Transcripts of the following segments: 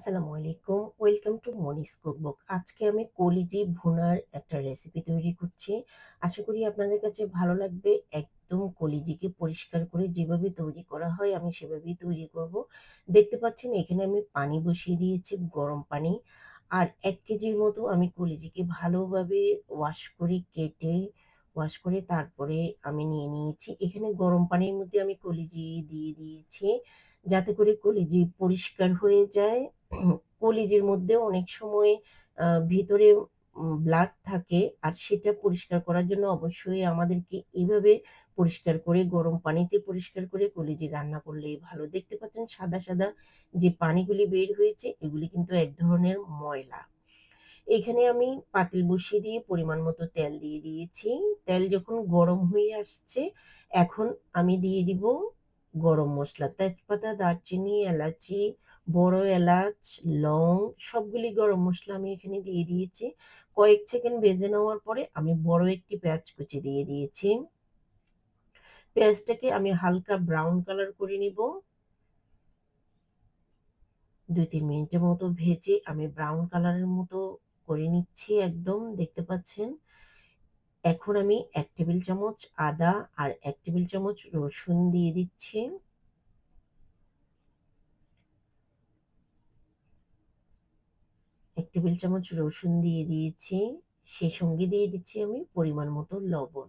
আসসালামু আলাইকুম। Welcome to Moni's cookbook. আজকে আমি কলিজি ভুনার একটা রেসিপি তৈরি করছি। আশা করি আপনাদের কাছে ভালো লাগবে। একদম কলিজিকে পরিষ্কার করে যেভাবে তৈরি করা হয়, আমি সেভাবেই তৈরি করব। দেখতে পাচ্ছেন, এখানে আমি পানি বসিয়ে দিয়েছি, গরম পানি। আর ১ কেজির মতো আমি কলিজিকে ভালোভাবে ওয়াশ করে, কেটে ওয়াশ করে তারপরে আমি নিয়ে নিয়েছি। এখানে গরম পানির মধ্যে আমি কলিজি দিয়ে দিয়েছি, যাতে করে কলিজি পরিষ্কার হয়ে যায়। কলিজির মধ্যে অনেক সময় ভিতরে ব্লাড থাকে আর সেটা পরিষ্কার করার জন্য অবশ্যই আমাদেরকে এভাবে পরিষ্কার করে গরম পানিতে পরিষ্কার করে কলিজি রান্না করলেই ভালো। দেখতে পাচ্ছেন সাদা, সাদা যে পানিগুলি বের হয়েছে এগুলি কিন্তু এক ধরনের ময়লা। এখানে আমি পাতিল বসিয়ে দিয়ে পরিমাণ মতো তেল দিয়ে দিয়েছি। তেল যখন গরম হয়ে আসছে এখন আমি দিয়ে দিব গরম মশলা তেজপাতা, দারচিনি, এলাচি, বড় এলাচ, লং সবগুলি গরম মসলা আমি এখানে দিয়ে দিয়েছি। কয়েক সেকেন্ড ভেজে নেওয়ার পরে আমি বড় একটি পেঁয়াজ কুচি দিয়ে দিয়েছি। পেঁয়াজটাকে আমি হালকা ব্রাউন কালার করে নিব। ২-৩ মিনিটের মতো ভেজে আমি ব্রাউন কালারের মতো করে নিচ্ছি একদম দেখতে পাচ্ছেন। এখন আমি ১ টেবিল চামচ আদা আর ১ টেবিল চামচ রসুন দিয়ে দিচ্ছি। টেবিল চামচ রসুন দিয়ে দিয়েছি। সেই সঙ্গে দিয়ে দিচ্ছি আমি পরিমাণ মতো লবণ।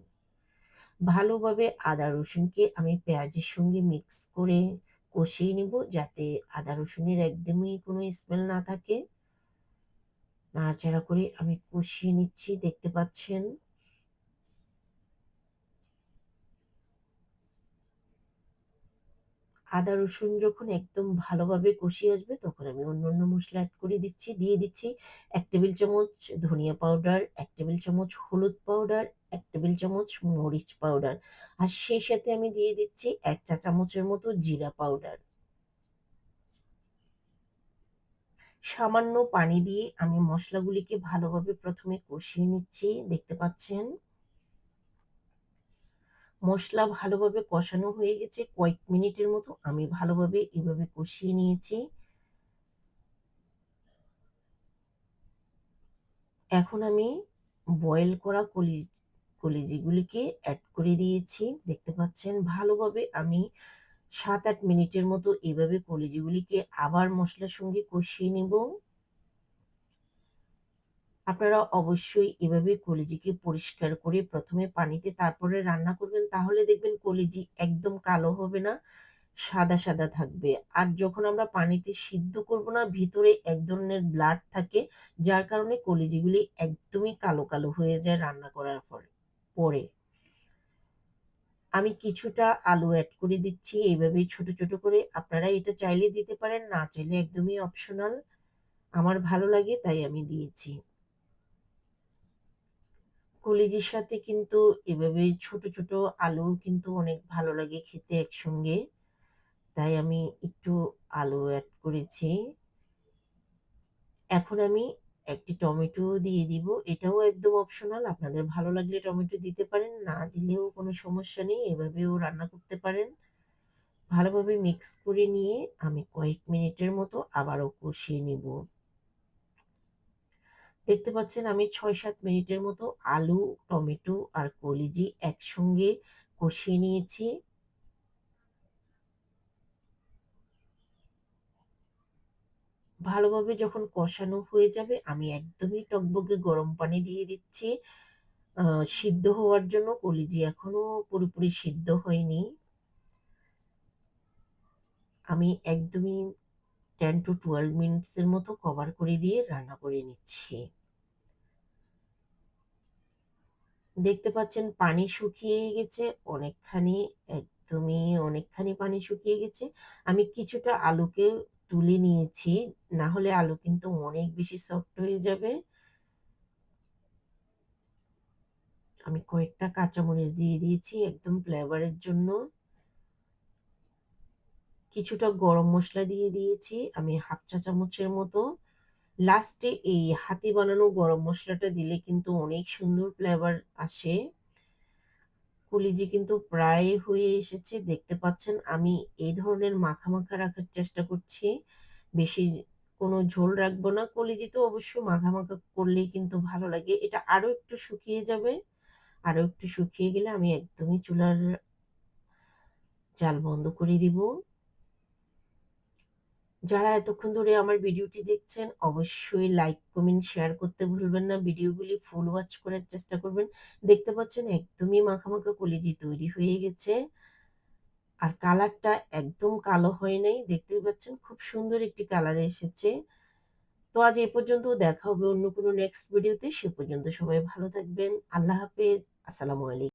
ভালোভাবে আদা রসুনকে আমি পেঁয়াজের সঙ্গে মিক্স করে কষিয়ে নিব যাতে আদা রসুনের একদমই কোনো স্মেল না থাকে। নাড়াচাড়া করে আমি কষিয়ে নিচ্ছি, দেখতে পাচ্ছেন। আদা রসুন যখন একদম ভালোভাবে কষিয়ে আসবে তখন আমি অন্য অন্য মশলা এড করে দিচ্ছি। দিয়ে দিচ্ছি ১ টেবিল চামচ ধনিয়া পাউডার, ১ টেবিল চামচ হলুদ পাউডার, ১ টেবিল চামচ মরিচ পাউডার। আর সেই সাথে আমি দিয়ে দিচ্ছি ১ চা চামচের মতো জিরা পাউডার। সামান্য পানি দিয়ে আমি মশলাগুলিকে ভালোভাবে প্রথমে কষিয়ে নিচ্ছি দেখতে পাচ্ছেন। মসলা ভালোভাবে কষানো হয়ে গেছে কয়েক মিনিটের মতো আমি ভালোভাবে এভাবে কষিয়ে নিয়েছি। এখন আমি বয়েল করা কলি, কলিজিগুলিকে অ্যাড করে দিয়েছি। দেখতে পাচ্ছেন, ভালোভাবে আমি ৭-৮ মিনিটের মতো এভাবে কলিজিগুলিকে আবার মশলার সঙ্গে কষিয়ে নিব। আপনারা অবশ্যই এভাবে কলিজিকে পরিষ্কার করে প্রথমে পানিতে তারপরে রান্না করবেন তাহলে দেখবেন কলিজি একদম কালো হবে না, সাদা, সাদা থাকবে। আর যখন আমরা পানিতে সিদ্ধ করব না ভিতরে এক ধরনের ব্লাড থাকে যার কারণে কলিজিগুলি একদমই কালো, কালো হয়ে যায় রান্না করার পরে পরে। আমি কিছুটা আলু অ্যাড করে দিচ্ছি এইভাবেই ছোট, ছোট করে। আপনারা এটা চাইলে দিতে পারেন, না চাইলে একদমই অপশনাল। আমার ভালো লাগে তাই আমি দিয়েছি। কলিজির সাথে কিন্তু এভাবে ছোট, ছোট আলু কিন্তু অনেক ভালো লাগে খেতে একসঙ্গে। তাই আমি একটু আলু অ্যাড করেছি। এখন আমি একটি টমেটো দিয়ে দিব। এটাও একদম অপশনাল। আপনাদের ভালো লাগলে টমেটো দিতে পারেন, না দিলেও কোনো সমস্যা নেই। এভাবেও রান্না করতে পারেন। ভালোভাবে মিক্স করে নিয়ে আমি কয়েক মিনিটের মতো আবারও কষিয়ে নিব। দেখতে পাচ্ছেন আমি ৬-৭ মিনিটের মতো আলু, টমেটো আর কলিজি একসঙ্গে কষিয়ে নিয়েছি। ভালোভাবে যখন কষানো হয়ে যাবে আমি একদমই টগবগে গরম পানি দিয়ে দিচ্ছি। সিদ্ধ হওয়ার জন্য কলিজি এখনও পুরোপুরি সিদ্ধ হয়নি। আমি একদমই টেন টু টুয়েলভ মিনিটস এর মতো কভার করে দিয়ে রান্না করে নিচ্ছি। দেখতে পাচ্ছেন পানি শুকিয়ে গেছে অনেকখানি, একদমই অনেকখানি পানি শুকিয়ে গেছে। আমি কিছুটা আলুকে তুলে নিয়েছি, না হলে আলু কিন্তু অনেক বেশি সফট হয়ে যাবে। আমি কয়েকটা কাঁচামরিচ দিয়ে দিয়েছি একদম ফ্লেভারের জন্য। কিছুটা গরম মশলা দিয়ে দিয়েছি আমি ১/২ চা চামচের মতো। লাস্টে এই হাতি বানানো গরম মশলাটা দিলে কিন্তু অনেক সুন্দর ফ্লেভার আসে। কলিজি কিন্তু প্রায় হয়ে এসেছে দেখতে পাচ্ছেন আমি এই ধরনের মাখা, মাখা রাখার চেষ্টা করছি। বেশি কোনো ঝোল রাখব না। কলিজি তো অবশ্য মাখা, মাখা করলেই কিন্তু ভালো লাগে। এটা আরও একটু শুকিয়ে যাবে। আরও একটু শুকিয়ে গেলে আমি একদমই চুলার জাল বন্ধ করে দিব। যারা এতক্ষণ ধরে আমার ভিডিওটি দেখছেন অবশ্যই লাইক, কমেন্ট, শেয়ার করতে ভুলবেন না। ভিডিওগুলি ফুল ওয়াচ করার চেষ্টা করবেন। দেখতে পাচ্ছেন একদমই মাখা, মাখা কলিজি তৈরি হয়ে গেছে। আর কালারটা একদম কালো হয় নাই। দেখতেই পাচ্ছেন খুব সুন্দর একটি কালার এসেছে। তো আজ এ পর্যন্ত দেখা হবে অন্য কোনো নেক্সট ভিডিওতে। সে পর্যন্ত সবাই ভালো থাকবেন। আল্লাহ হাফেজ। আসসালামু আলাইকুম।